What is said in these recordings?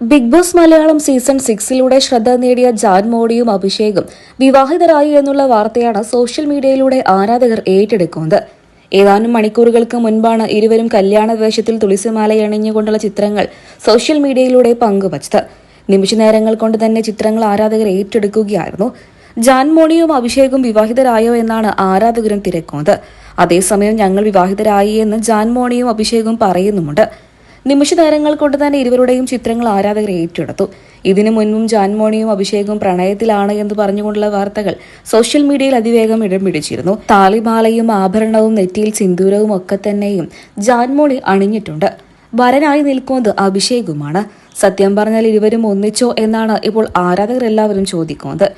Big boss Malayalam season സിക്സിലൂടെ ശ്രദ്ധ നേടിയ ജാൻ മോഡിയും അഭിഷേകും വിവാഹിതരായി എന്നുള്ള വാർത്തയാണ് സോഷ്യൽ മീഡിയയിലൂടെ ആരാധകർ ഏറ്റെടുക്കുന്നത്. ഏതാനും മണിക്കൂറുകൾക്ക് മുൻപാണ് ഇരുവരും കല്യാണ വേഷത്തിൽ തുളസിമാല ചിത്രങ്ങൾ സോഷ്യൽ മീഡിയയിലൂടെ പങ്കുവച്ചത്. നിമിഷ നേരങ്ങൾ കൊണ്ട് തന്നെ ചിത്രങ്ങൾ ആരാധകർ ഏറ്റെടുക്കുകയായിരുന്നു. ജാൻ മോണിയും അഭിഷേകും വിവാഹിതരായോ എന്നാണ് ആരാധകരും തിരക്കുന്നത്. അതേസമയം ഞങ്ങൾ വിവാഹിതരായി എന്ന് ജാൻ മോണിയും അഭിഷേകും പറയുന്നുമുണ്ട്. നിമിഷനേരങ്ങൾ കൊണ്ട് തന്നെ ഇരുവരുടെയും ചിത്രങ്ങൾ ആരാധകർ ഏറ്റെടുത്തു. ഇതിനു മുൻപും ജാൻമോണിയും അഭിഷേകും പ്രണയത്തിലാണ് എന്ന് പറഞ്ഞുകൊണ്ടുള്ള വാർത്തകൾ സോഷ്യൽ മീഡിയയിൽ അതിവേഗം ഇടം പിടിച്ചിരുന്നു. താലിമാലയും ആഭരണവും നെറ്റിയിൽ സിന്ദൂരവും ഒക്കെ തന്നെയും ജാൻമോണി അണിഞ്ഞിട്ടുണ്ട്. വരനായി നിൽക്കുന്നത് അഭിഷേകുമാണ്. സത്യം പറഞ്ഞാൽ ഇരുവരും ഒന്നിച്ചോ എന്നാണ് ഇപ്പോൾ ആരാധകർ എല്ലാവരും ചോദിക്കുന്നത്.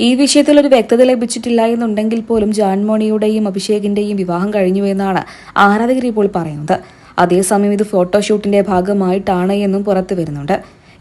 ഈ വിഷയത്തിൽ ഒരു വ്യക്തത ലഭിച്ചിട്ടില്ല എന്നുണ്ടെങ്കിൽ പോലും ജാൻമോണിയുടെയും അഭിഷേകിന്റെയും വിവാഹം കഴിഞ്ഞു എന്നാണ് ആരാധകർ ഇപ്പോൾ പറയുന്നത്. അതേസമയം ഇത് ഫോട്ടോഷൂട്ടിന്റെ ഭാഗമായിട്ടാണ് എന്നും പുറത്തു വരുന്നുണ്ട്.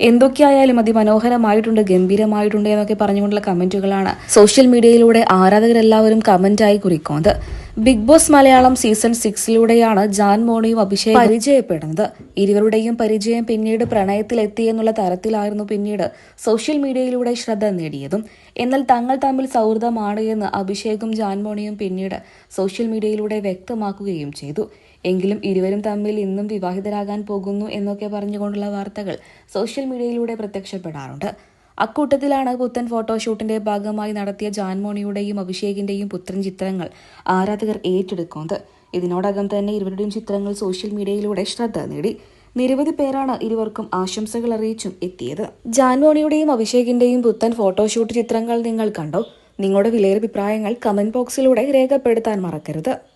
എന്തൊക്കെയായാലും അതിമനോഹരമായിട്ടുണ്ട് ഗംഭീരമായിട്ടുണ്ട് എന്നൊക്കെ പറഞ്ഞുകൊണ്ടുള്ള കമന്റുകളാണ് സോഷ്യൽ മീഡിയയിലൂടെ ആരാധകരെല്ലാവരും കമന്റായി കുറിക്കുന്നത്. ബിഗ് ബോസ് മലയാളം സീസൺ സിക്സിലൂടെയാണ് ജാൻ മോണിയും അഭിഷേക് പരിചയപ്പെടുന്നത്. ഇരുവരുടെയും പരിചയം പിന്നീട് പ്രണയത്തിലെത്തി എന്നുള്ള തരത്തിലായിരുന്നു പിന്നീട് സോഷ്യൽ മീഡിയയിലൂടെ ശ്രദ്ധ നേടിയതും. എന്നാൽ തങ്ങൾ തമ്മിൽ സൗഹൃദമാണ് എന്ന് അഭിഷേകും ജാൻമോണിയും പിന്നീട് സോഷ്യൽ മീഡിയയിലൂടെ വ്യക്തമാക്കുകയും ചെയ്തു. എങ്കിലും ഇരുവരും തമ്മിൽ ഇന്നും വിവാഹിതരാകാൻ പോകുന്നു എന്നൊക്കെ പറഞ്ഞുകൊണ്ടുള്ള വാർത്തകൾ സോഷ്യൽ മീഡിയയിലൂടെ പ്രത്യക്ഷപ്പെടാറുണ്ട്. അക്കൂട്ടത്തിലാണ് പുത്തൻ ഫോട്ടോഷൂട്ടിന്റെ ഭാഗമായി നടത്തിയ ജാൻമോണിയുടെയും അഭിഷേകിന്റെയും പുത്രൻ ചിത്രങ്ങൾ ആരാധകർ ഏറ്റെടുക്കുന്നത്. ഇതിനോടകം തന്നെ ഇരുവരുടെയും ചിത്രങ്ങൾ സോഷ്യൽ മീഡിയയിലൂടെ ശ്രദ്ധ നേടി. നിരവധി പേരാണ് ഇരുവർക്കും ആശംസകൾ അറിയിച്ചും എത്തിയത്. ജാൻമോണിയുടെയും അഭിഷേകിന്റെയും പുത്തൻ ഫോട്ടോഷൂട്ട് ചിത്രങ്ങൾ നിങ്ങൾ കണ്ടോ? നിങ്ങളുടെ വിലയേറിയ അഭിപ്രായങ്ങൾ കമന്റ് ബോക്സിലൂടെ രേഖപ്പെടുത്താൻ മറക്കരുത്.